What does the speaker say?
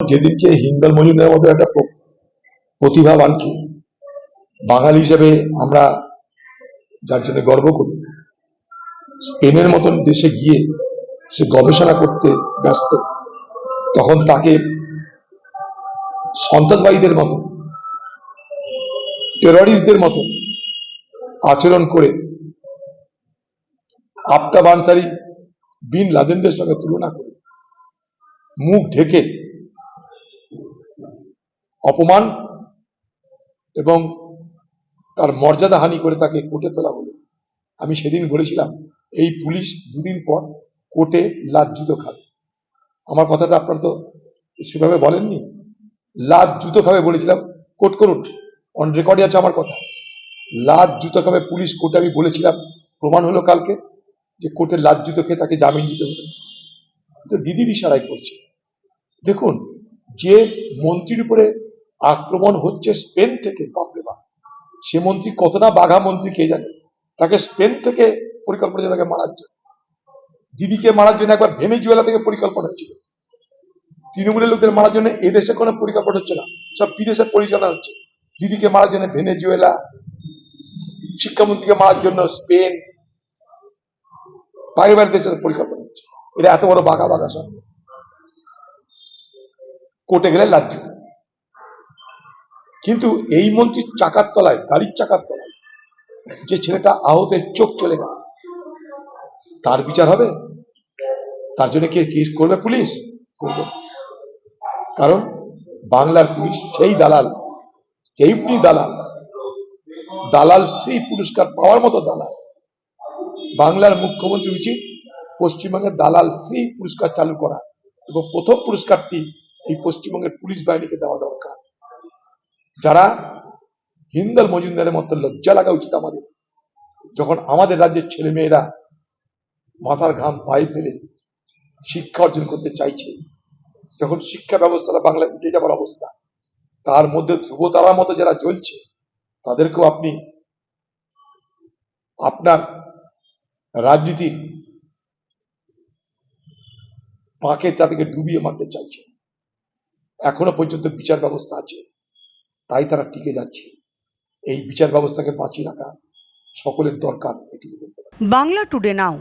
যেদিনকে হিন্দল মজুমদারের মতো একটা প্র- প্রতিভাবানকে বাঙালি হিসেবে আমরা যার জন্য গর্ব করি, স্পেনের মতন দেশে গিয়ে সে গবেষণা করতে ব্যস্ত, তখন তাকে সন্ত্রাসবাদীদের মতো টেররিস্টদের মতো আচরণ করে আফতাব আনসারি বিন লাদেনদের সঙ্গে তুলনা করে মুখ ঢেকে অপমান এবং তার মর্যাদা হানি করে তাকে কোর্টে তোলা হলো। আমি সেদিন বলেছিলাম, এই পুলিশ দুদিন পর কোর্টে লাজ্জুতো খাবে। আমার কথাটা আপনারা তো সেভাবে বলেননি? লাজ জুতো খাবে বলেছিলাম, কোর্ট করুন অন রেকর্ডে আছে আমার কথা। লাজ জুতো খাবে পুলিশ কোর্টে, আমি বলেছিলাম, প্রমাণ হলো কালকে যে কোর্টে লাজ জুতো খেয়ে তাকে জামিন দিতে হলো। তো দিদির ইশারায় করছে। দেখুন, যে মন্ত্রীর উপরে আক্রমণ হচ্ছে স্পেন থেকে, বাপরে বাপ। সে মন্ত্রী কতটা বাঘা মন্ত্রী কে জানে? তাকে স্পেন থেকে পরিকল্পনা তাকে মারার জন্য। দিদিকে মারার জন্য একবার ভেনেজুয়েলা থেকে পরিকল্পনা হয়েছিল। তৃণমূলের লোকদের মারার জন্য এদেশে কোনো পরিকল্পনা হচ্ছে না। সব বিদেশের পরিচালনা হচ্ছে। দিদিকে মারার জন্য ভেনেজুয়েলা, শিক্ষামন্ত্রীকে মারার জন্য স্পেন। বাইরে বাইরে দেশের পরিকল্পনা হচ্ছে এটা এত বড় বাঘা বাঘা সব। কোর্টে গেলে লাজ্জিত কিন্তু এই মন্ত্রীর চাকার তলায়, গাড়ির চাকার তলায়, যে ছেলেটা আহতের চোখ চলে গেল, তার বিচার হবে? তার জন্য কে কেস করবে? পুলিশ করবে। কারণ বাংলার পুলিশ সেই দালাল সেইটি দালাল। দালাল সেই পুরস্কার পাওয়ার মতো দালাল। বাংলার মুখ্যমন্ত্রী উচিত পশ্চিমবঙ্গের দালাল শ্রী পুরস্কার চালু করা এবং প্রথম পুরস্কারটি এই পশ্চিমবঙ্গের পুলিশ বাহিনীকে দেওয়া দরকার। যারা হিন্দল মজুমদারের মতো লজ্জা লাগা উচিত আমাদের। যখন আমাদের রাজ্যের ছেলে মেয়েরা মাথার ঘাম পায়ে ফেলে শিক্ষা অর্জন করতে চাইছে, যখন শিক্ষা ব্যবস্থাটা বাংলায় উঠে যাবার অবস্থা, তার মধ্যে ধ্রুবতারার মতো যারা জ্বলছে, তাদেরকেও আপনি আপনার রাজনীতির পাকে তাদেরকে ডুবিয়ে মারতে চাইছে এখনও পর্যন্ত বিচার ব্যবস্থা আছে। তাই তারা টিকে যাচ্ছে। এই বিচার ব্যবস্থাকে বাঁচিয়ে রাখা সকলের দরকার পারি। বাংলা টুডে নাও